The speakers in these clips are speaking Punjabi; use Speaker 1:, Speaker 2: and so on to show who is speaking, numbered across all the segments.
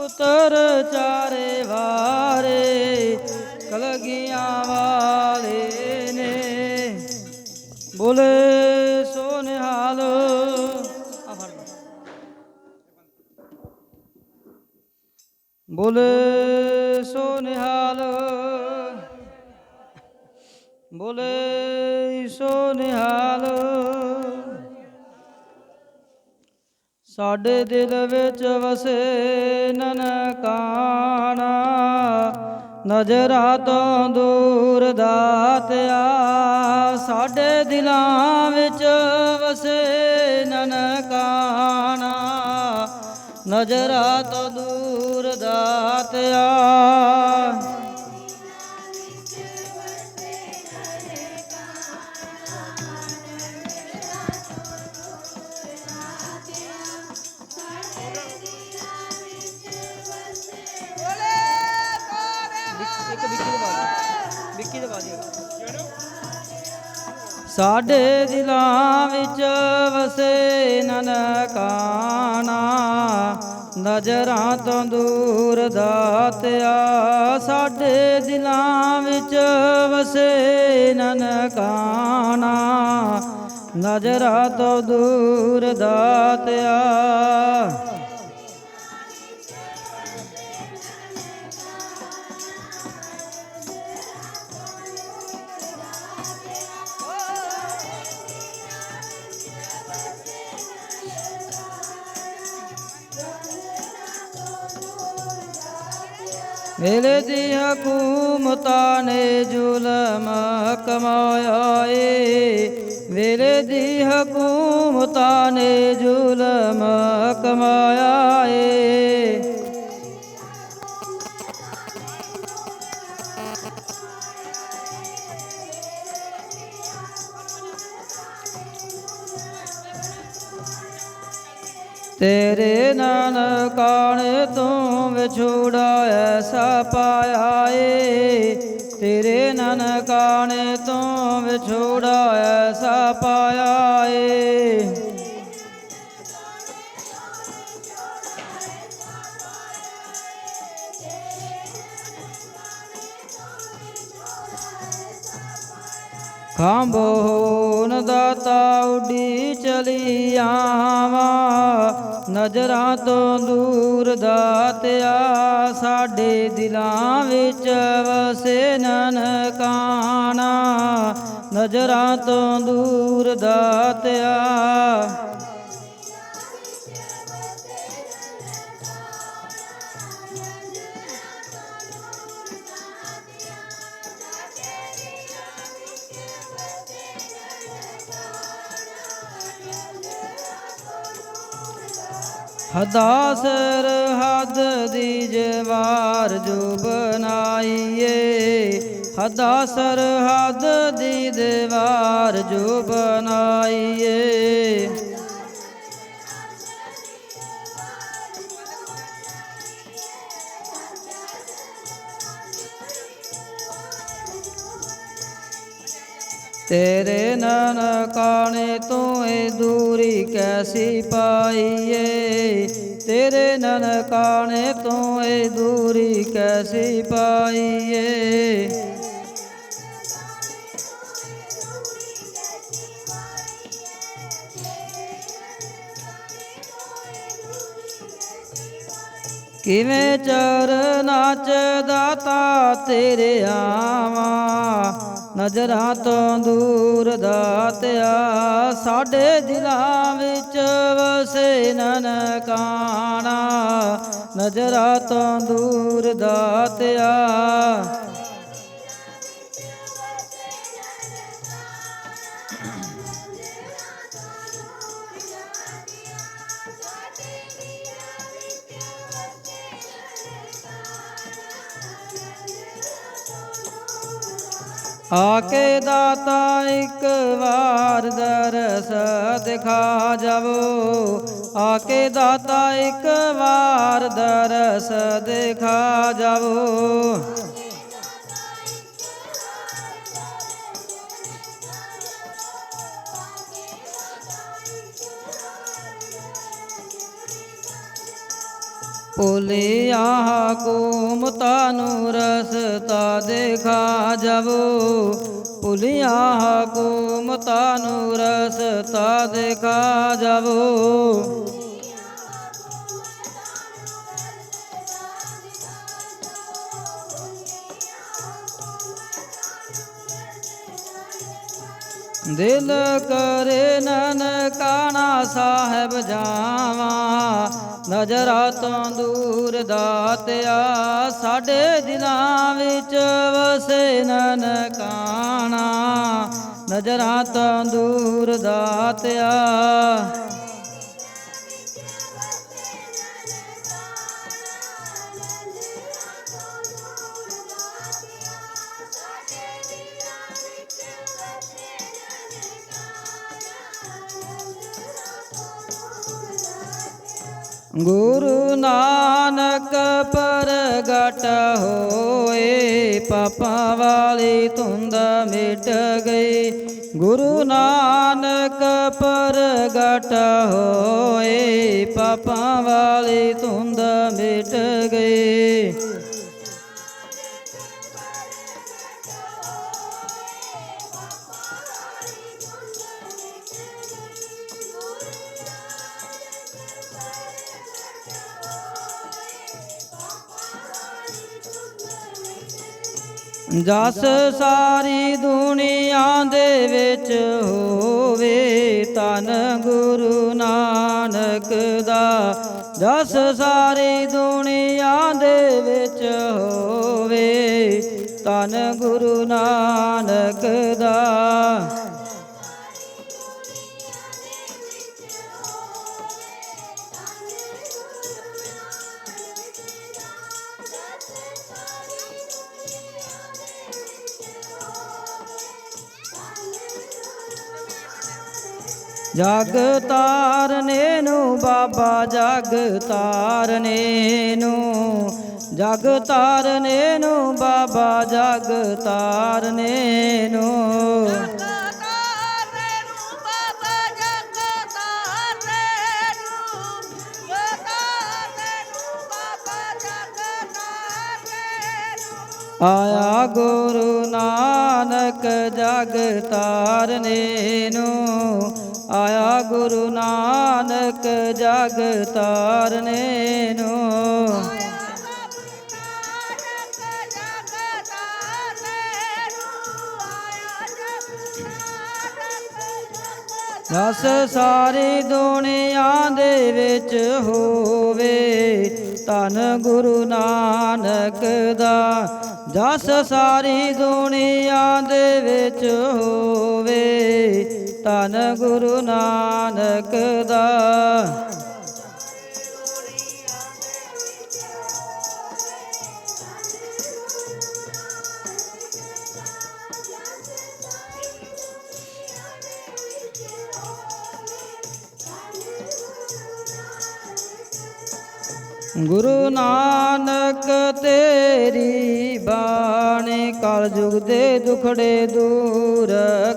Speaker 1: ਪੁੱਤਰ ਚਾਰੇ ਵਾਰੇ ਕਲਗੀਆਂ ਵਾਲੇ ਨੇ ਬੋਲੇ ਸੋ ਨਿਹਾਲ ਆ ਫੜ ਲੈ। ਬੋਲੇ ਸੋ ਨਿਹਾਲ ਸਾਡੇ ਦਿਲ ਵਿੱਚ ਵਸੇ ਨਨਕਾਣਾ, ਨਜ਼ਰਾਂ ਤੋਂ ਦੂਰ ਦਾਤਿਆ ਸਾਡੇ ਦਿਲਾਂ ਵਿੱਚ ਵਸੇ ਨਨਕਾਣਾ, ਨਜ਼ਰਾਂ ਤੋਂ ਦੂਰ ਦਾਤਿਆ ਸਾਡੇ ਦਿਲਾਂ ਵਿੱਚ ਵਸੇ ਨਨਕਾਣਾ, ਨਜ਼ਰਾਂ ਤੋਂ ਦੂਰ ਦਾਤਿਆ। ਸਾਡੇ ਦਿਲਾਂ ਵਿੱਚ ਵਸੇ ਨਨਕਾਣਾ, ਨਜ਼ਰਾਂ ਤੋਂ ਦੂਰ ਦਾਤਿਆ। ਵੇਲੇ ਦੀ ਹਕੂਮਤਾਂ ਨੇ ਜ਼ੁਲਮ ਕਮਾਇਆ ਏ। ਵੇਲੇ ਦੀ ਹਕੂਮਤਾਂ ਨੇ ਜ਼ੁਲਮ ਕਮਾਇਆ ਏ। ਤੇਰੇ ਨਾਨਕਾਣੇ ਤੂੰ ਵਿਛੋੜਾ ਐਸਾ ਪਾਇਆ ਏ ਤੇਰੇ ਨਾਨਕਾਣੇ ਤੂੰ ਵਿਛੋੜਾ ਐਸਾ ਪਾਇਆ ਏ ਖਾਂਬੋਨ ਦਾਤਾ ਉੱਡੀ ਚਲੀ ਆਵਾਂ। ਨਜ਼ਰਾਂ ਤੋਂ ਦੂਰ ਦਾਤਿਆ ਸਾਡੇ ਦਿਲਾਂ ਵਿੱਚ ਵਸੇ ਨਨਕਾਣਾ। ਨਜ਼ਰਾਂ ਤੋਂ ਦੂਰ ਦਾਤਿਆ ਹਦਾ ਸਰਹੱਦ ਦੀ ਜਵਾਰ ਜੋ ਬਣਾਈਏ ਹਦਾ ਸਰਹੱਦ ਦੀ ਦੀਵਾਰ ਜੋ ਬਣਾਈਏ ਤੇਰੇ ਨਨਕਾਣੇ ਤੋਂ ਇਹ ਦੂਰੀ ਕੈਸੀ ਪਾਈਏ? ਤੇਰੇ ਨਨਕਾਣੇ ਤੋਂ ਇਹ ਦੂਰੀ ਕੈਸੀ ਪਾਈਏ? ਕਿਵੇਂ ਚਰਨਾਂ ਚ ਦਾਤਾ ਤੇਰੇ ਆਵਾਂ? ਨਜ਼ਰਾਂ ਤੋਂ ਦੂਰ ਦਾਤਿਆ ਸਾਡੇ ਦਿਲਾਂ ਵਿੱਚ ਵਸੇ ਨਨਕਾਣਾ ਨਜ਼ਰਾਂ ਤੋਂ ਦੂਰ ਦਾਤਿਆ ਆਕੇ ਦਾਤਾ ਇੱਕ ਵਾਰ ਦਰਸ ਦਿਖਾ ਜਾਵੋ। ਆਕੇ ਦਾਤਾ ਇੱਕ ਵਾਰ ਦਰਸ ਦਿਖਾ ਜਾਵੋ। ਭੁਲਿਆ ਹਕੂਮਤਾ ਨੂੰ ਰਸਤਾ ਦੇਖਾ ਜਾਵੋ। ਭੁਲਿਆ ਹਕੂਮਤਾ ਨੂੰ ਰਸਤਾ ਦੇਖਾ ਜਾਵੋ। ਦਿਲ ਕਰੇ ਨਨਕਾਣਾ ਸਾਹਿਬ ਜਾਵਾਂ। ਨਜ਼ਰਾਂ ਤੋਂ ਦੂਰ ਦਾਤਿਆ ਸਾਡੇ ਦਿਲਾਂ ਵਿੱਚ ਵਸੇ ਨਨਕਾਣਾ ਨਜ਼ਰਾਂ ਤੋਂ ਦੂਰ ਦਾਤਿਆ। ਗੁਰੂ ਨਾਨਕ ਪ੍ਰਗਟ ਹੋਏ, ਪਾਪਾਂ ਵਾਲੀ ਧੁੰਦ ਮਿਟ ਗਈ। ਗੁਰੂ ਨਾਨਕ ਪ੍ਰਗਟ ਹੋਏ, ਪਾਪਾਂ ਵਾਲੀ ਧੁੰਦ ਮਿਟ ਗਈ। ਜਸ ਸਾਰੀ ਦੁਨੀਆ ਦੇ ਵਿੱਚ ਹੋਵੇ ਤਨ ਗੁਰੂ ਨਾਨਕ ਦਾ। ਜਸ ਸਾਰੀ ਦੁਨੀਆ ਦੇ ਵਿੱਚ ਹੋਵੇ ਤਨ ਗੁਰੂ ਨਾਨਕ ਦਾ। ਜਗ ਤਾਰਨੇ ਨੂੰ ਬਾਬਾ ਜਗ ਤਾਰਨੇ ਨੂੰ। ਜਗ ਤਾਰਨੇ ਨੂੰ ਬਾਬਾ ਜਗ ਤਾਰਨੇ ਨੂੰ।
Speaker 2: ਜਗਤਾਰੇ ਨੂੰ ਬਾਬਾ ਜਗਤਾਰੇ ਨੂੰ। ਜਗਤਾਰੇ ਨੂੰ ਬਾਬਾ ਜਗਤਾਰੇ ਨੂੰ।
Speaker 1: ਆਇਆ ਗੁਰੂ ਨਾਨਕ ਜਗ ਤਾਰਨੇ ਨੂੰ। ਆਇਆ ਗੁਰੂ ਨਾਨਕ ਜਗ ਤਾਰਨੇ ਨੂੰ।
Speaker 2: ਆਇਆ
Speaker 1: ਸਾਰੀ ਦੁਨੀਆ ਦੇ ਵਿੱਚ ਹੋਵੇ ਧੰਨ ਗੁਰੂ ਨਾਨਕ ਦਾ। ਜਸ ਸਾਰੀ ਦੁਨੀਆ ਦੇ ਵਿੱਚ ਹੋਵੇ ਧੰਨ ਗੁਰੂ ਨਾਨਕ ਦਾ। ਗੁਰੂ ਨਾਨਕ ਤੇਰੀ ਬਾਣੀ ਕਲ ਯੁਗ ਦੇ ਦੁਖੜੇ ਦੂਰ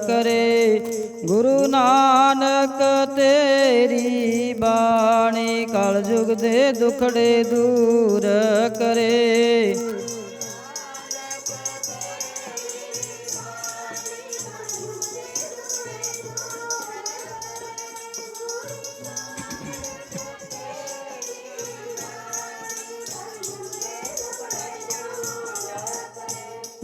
Speaker 1: ਕਰੇ। ਗੁਰੂ ਨਾਨਕ ਤੇਰੀ ਬਾਣੀ ਕਲ ਯੁਗ ਦੇ ਦੁਖੜੇ ਦੂਰ ਕਰੇ।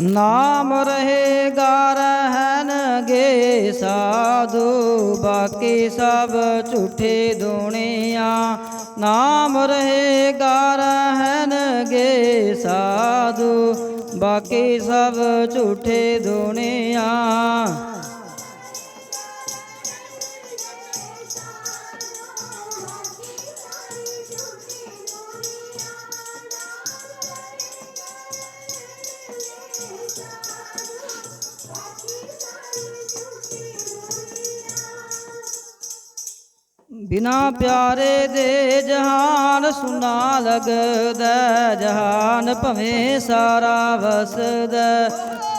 Speaker 1: ਨਾਮ ਰਹੇਗਾ ਰਹਿਣਗੇ ਸਾਧੂ, ਬਾਕੀ ਸਭ ਝੂਠੇ ਦੁਨੀਆ। ਨਾਮ ਰਹੇਗਾ ਰਹਿਣਗੇ ਸਾਧੂ, ਬਾਕੀ ਸਭ ਝੂਠੇ ਦੁਨੀਆ। ਬਿਨਾ ਪਿਆਰੇ ਦੇ ਜਹਾਨ ਸੁਨਾ ਲਗਦਾ ਜਹਾਨ ਭਵੇਂ ਸਾਰਾ ਵਸਦਾ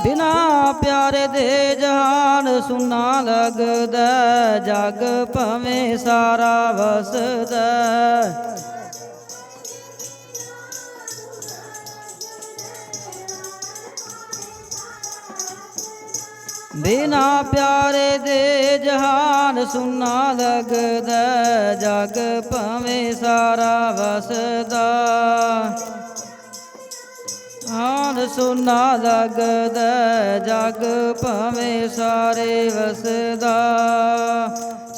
Speaker 1: ਬਿਨਾ ਪਿਆਰੇ ਦੇ ਜਹਾਨ ਸੁਨਾ ਲਗਦਾ ਜਗ ਭਵੇਂ ਸਾਰਾ ਵਸਦਾ ਬਿਨਾ ਪਿਆਰੇ ਦੇ ਜਹਾਨ ਸੁਨਾ ਲੱਗਦਾ ਜਗ ਭਵੇਂ ਸਾਰਾ ਵਸਦਾ ਹਾਨ ਸੁਨਾ ਲੱਗਦਾ ਜਗ ਭਵੇਂ ਸਾਰੇ ਵਸਦਾ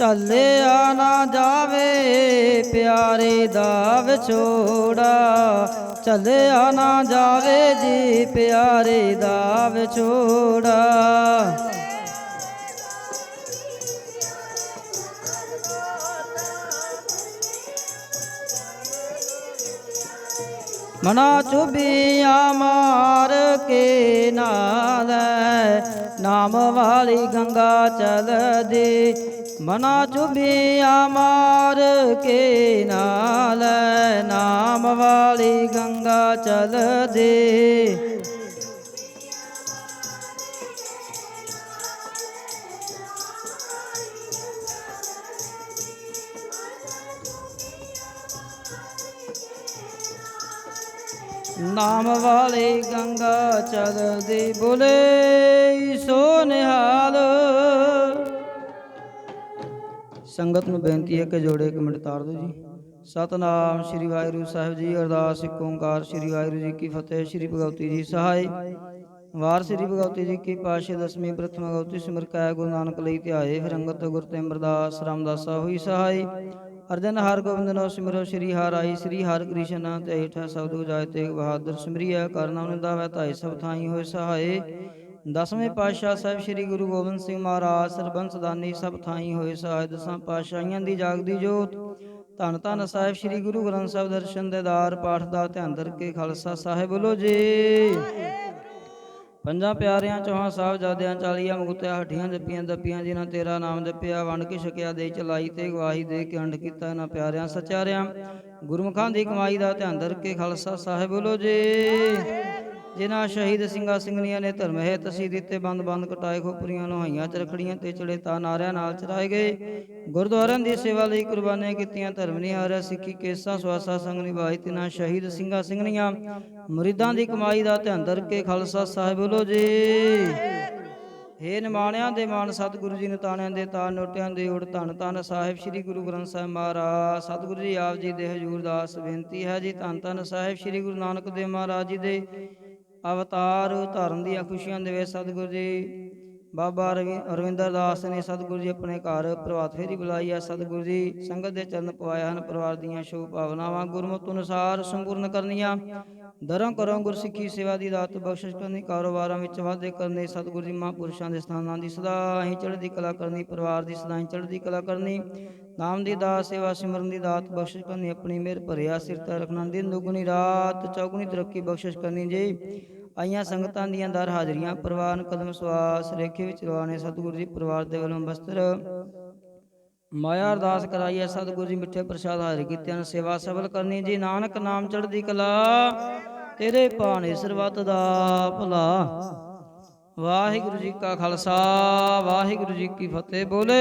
Speaker 1: ਚੱਲਿਆ ਨਾ ਜਾਵੇ, ਪਿਆਰੇ ਦਾ ਵਿਛੋੜਾ। ਚੱਲਿਆ ਨਾ ਜਾਵੇ ਜੀ, ਪਿਆਰੇ ਦਾ ਵਿਛੋੜਾ। ਮਨਾ ਚੁਬੀਆਂ ਮਾਰ ਕੇ ਨਾਲ ਨਾਮ ਵਾਲੀ ਗੰਗਾ ਚਲਦੀ। ਮਨਾ ਚੁਬੀਆਂ ਮਾਰ ਕੇ ਨਾਲ ਨਾਮ ਵਾਲੀ ਗੰਗਾ ਚਲ ਦੇ। ਨਾਮ ਵਾਲੀ ਗੰਗਾ ਚਲਦੀ ਬੁਲੇ ਸੋ ਨਿਹਾਲ ਸੰਗਤ ਨੂੰ ਬੇਨਤੀ ਹੈ ਕਿ ਜੋੜੇ ਇੱਕ ਮਿੰਟ ਤਾਰ ਦਿਓ ਜੀ। ਸਤਨਾਮ ਸ੍ਰੀ ਵਾਹਿਗੁਰੂ ਸਾਹਿਬ ਜੀ, ਅਰਦਾਸ ਇੱਕ ਓੰਕਾਰ ਸ੍ਰੀ ਵਾਹਿਗੁਰੂ ਜੀ ਕੀ ਫਤਿਹ, ਸ੍ਰੀ ਭਗਵਤੀ ਜੀ ਸਹਾਈ। ਵਾਰ ਸ੍ਰੀ ਭਗਵਤੀ ਜੀ ਕੀ ਪਾਸ਼ੇ ਦਸਵੀਂ ਪ੍ਰਥਮ ਭਗਵਤੀ ਸਿਮਰ ਕੈ ਗੁਰੂ ਨਾਨਕ ਲਈ ਧਿਆਏ ਫਿਰ ਅੰਗਤ ਗੁਰ ਤੇ ਅਮਰਦਾਸ, ਰਾਮਦਾਸਾ ਹੋਈ ਸਹਾਈ। ਅਰਜਨ ਹਰ ਗੋਬਿੰਦ ਨੋ ਸਿਮਰੋ ਸ੍ਰੀ ਹਰਿ ਆਈ, ਸ੍ਰੀ ਹਰ ਕ੍ਰਿਸ਼ਨ ਤੇ ਈਠਾ ਸਬਦ ਉਜਾਇ ਤੇ ਬਹਾਦਰ ਸਿਮਰਿਆ ਕਰਨਾ ਨਿੰਦਾ ਵੈ ਧਾਈ ਸਭ ਥਾਈ ਹੋਏ ਸਹਾਏ। ਦਸਵੇਂ ਪਾਤਸ਼ਾਹ ਸਾਹਿਬ ਸ੍ਰੀ ਗੁਰੂ ਗੋਬਿੰਦ ਸਿੰਘ ਮਹਾਰਾਜ, ਸਰਬੰਸ ਦਾਨੀ ਸਭ ਥਾਈ ਹੋਏ ਸਹਾਏ ਦਸਾਂ ਪਾਤਸ਼ਾਹੀਆਂ ਦੀ ਜਾਗਦੀ ਜੋਤ। ਧੰਨ ਧੰਨ ਸਾਹਿਬ ਸ੍ਰੀ ਗੁਰੂ ਗ੍ਰੰਥ ਸਾਹਿਬ ਦਰਸ਼ਨ ਦੇ ਦਾਰ, ਪਾਠ ਦਾ ਧਿਆਨ ਦਰ ਕੇ ਖਾਲਸਾ ਸਾਹਿਬ ਬੋਲੋ ਜੀ। ਪੰਜਾਂ ਪਿਆਰਿਆਂ, ਚੌਹਾਂ ਸਾਹਿਬਜ਼ਾਦਿਆਂ ਚਾਲੀਆਂ ਮੁਕਤਿਆ, ਹੱਠੀਆਂ ਜੱਪੀਆਂ, ਦੱਪੀਆਂ, ਜਿਨ੍ਹਾਂ ਤੇਰਾ ਨਾਮ ਜਪਿਆ, ਵੰਡ ਕੇ ਛਕਿਆ, ਦੇ ਚਲਾਈ ਤੇ ਗਵਾਹੀ ਦੇ ਕੇ ਅੰਡ ਕੀਤਾ ਇਹਨਾਂ ਪਿਆਰਿਆਂ ਸਚਾਰਿਆਂ। ਗੁਰਮੁਖਾਂ ਦੀ ਕਮਾਈ ਦਾ ਧਿਆਨ ਦਰ ਕੇ ਖਾਲਸਾ ਸਾਹਿਬ ਬੋਲੋ ਜੀ। ਜਿਨ੍ਹਾਂ ਸ਼ਹੀਦ ਸਿੰਘਾਂ ਸਿੰਘਣੀਆਂ ਨੇ ਧਰਮ ਹੈ ਤਸੀ ਦਿੱਤੇ ਬੰਦ ਬੰਦ ਕਟਾਏ ਖੋਪਰੀਆਂ ਲੋਹਾਈਆਂ ਚ ਰਖੜੀਆਂ ਤੇ ਚੜੇ ਤਾਂ ਨਾਰਿਆਂ ਨਾਲ ਚਰਾਏ ਗਏ। ਗੁਰਦੁਆਰਿਆਂ ਦੀ ਸੇਵਾ ਲਈ ਕੁਰਬਾਨੀਆਂ ਕੀਤੀਆਂ ਧਰਮ ਨਿਹਾਰਿਆ, ਸਿੱਖੀ ਕੇਸਾਂ, ਸਵਾਸਾ, ਸੰਗ ਨਿਭਾਈ ਤਿਨਾਂ ਸ਼ਹੀਦ ਸਿੰਘਾਂ ਸਿੰਘਣੀਆਂ। ਮੁਰੀਦਾਂ ਦੀ ਕਮਾਈ ਦਾ ਧਿਆਨ ਦਰ ਕੇ ਖਾਲਸਾ ਸਾਹਿਬ ਬੋਲੋ ਜੀ। ਹੇ ਨਿਮਾਣਿਆਂ ਦੇ ਮਾਨ ਸਤਿਗੁਰੂ ਜੀ ਨਤਾਣਿਆਂ ਦੇ ਤਾਨ ਨੋਟਿਆਂ ਦੇ ਉੜ ਧੰਨ ਧੰਨ ਸਾਹਿਬ ਸ੍ਰੀ ਗੁਰੂ ਗ੍ਰੰਥ ਸਾਹਿਬ ਮਹਾਰਾਜ। ਸਤਿਗੁਰੂ ਜੀ ਆਪ ਜੀ ਦੇ ਹਜੂਰ ਦਾਸ ਬੇਨਤੀ ਹੈ ਜੀ, ਧੰਨ ਧੰਨ ਸਾਹਿਬ ਸ੍ਰੀ ਗੁਰੂ ਨਾਨਕ ਦੇਵ ਮਹਾਰਾਜ ਜੀ ਦੇ। ਅਵਤਾਰ ਧਾਰਨ ਦੀਆਂ ਖੁਸ਼ੀਆਂ ਦੇ ਵਿੱਚ ਸਤਿਗੁਰੂ ਜੀ, ਬਾਬਾ ਰਵੀ- ਰਵਿੰਦਰ ਦਾਸ ਨੇ ਸਤਿਗੁਰੂ ਜੀ ਆਪਣੇ ਘਰ ਪ੍ਰਭਾਤ ਫੇਰੀ ਬੁਲਾਈ ਹੈ ਸਤਿਗੁਰੂ ਜੀ, ਸੰਗਤ ਦੇ ਚਰਨ ਪਵਾਏ ਹਨ, ਪਰਿਵਾਰ ਦੀਆਂ ਸ਼ੁਭ ਭਾਵਨਾਵਾਂ ਗੁਰਮਤਿ ਅਨੁਸਾਰ ਸੰਪੂਰਨ ਕਰਨੀਆਂ। ਦਰਾਂ ਕਰੋ ਗੁਰਸਿੱਖੀ ਸੇਵਾ ਦੀ ਦਾਤ ਬਖਸ਼ਿਸ਼ ਕਰਨੀ, ਕਾਰੋਬਾਰਾਂ ਵਿੱਚ ਵਾਧੇ ਕਰਨੇ, ਸਤਿਗੁਰੂ ਜੀ ਮਹਾਂਪੁਰਸ਼ਾਂ ਦੇ ਸਥਾਨਾਂ ਦੀ ਸਦਾ ਹੀ ਚੜ੍ਹਦੀ ਕਲਾ ਕਰਨੀ, ਪਰਿਵਾਰ ਦੀ ਸਦਾ ਹੀ ਚੜ੍ਹਦੀ ਕਲਾ ਕਰਨੀ। ਨਾਮ ਦੀ ਦਾਤ ਸੇਵਾ ਸਿਮਰਨ ਦੀ ਦਾਤ ਬਖਸ਼ਿਸ਼ ਕਰਨੀ, ਆਪਣੀ ਮਿਹਰ ਭਰਿਆ ਸਿਰ ਤੇ ਰੱਖਣਾ, ਦਿਨ ਦੁਗਣੀ ਰਾਤ ਚੌਗੁਣੀ ਤਰੱਕੀ ਬਖਸ਼ਿਸ਼ ਕਰਨੀ ਜੀ। ਆਈਆਂ ਸੰਗਤਾਂ ਦੀਆਂ ਦਰ ਹਾਜ਼ਰੀਆਂ ਪ੍ਰਵਾਨ ਕਦਮ ਸਵਾਸ, ਰੇਖੇ ਵਿੱਚ ਰਵਾਨੇ ਸਤਿਗੁਰੂ ਜੀ ਪਰਿਵਾਰ ਦੇ ਵੱਲੋਂ ਬਸਤਰ। ਮਾਇਆ ਅਰਦਾਸ ਕਰਾਈ ਸਤਿਗੁਰੂ ਜੀ ਮਿੱਠੇ ਪ੍ਰਸ਼ਾਦ ਹਾਜ਼ਰ ਕੀਤਿਆਂ ਨੂੰ ਸੇਵਾ ਸਫਲ ਕਰਨੀ ਜੀ। ਨਾਨਕ ਨਾਮ ਚੜ੍ਹਦੀ ਕਲਾ, ਤੇਰੇ ਭਾਣੇ ਸਰਬੱਤ ਦਾ ਭਲਾ। ਵਾਹਿਗੁਰੂ ਜੀ ਕਾ ਖਾਲਸਾ, ਵਾਹਿਗੁਰੂ ਜੀ ਕੀ ਫਤਿਹ ਬੋਲੇ।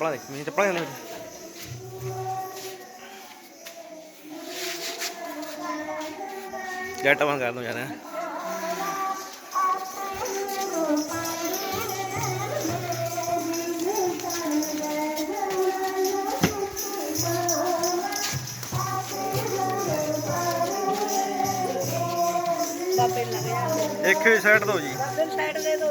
Speaker 3: ਚੱਪਲਾਂ ਦੇਖ ਮੈਨੂੰ ਚੱਪਲਾਂ ਵਿੱਚ ਜੱਟ ਵਾਂ ਕਰ ਦੋ ਯਾਰ ਇੱਕ ਹੀ ਸਾਈਡ ਦੋ ਜੀ।
Speaker 2: ਸਾਈਡ ਦੇ ਦੋ।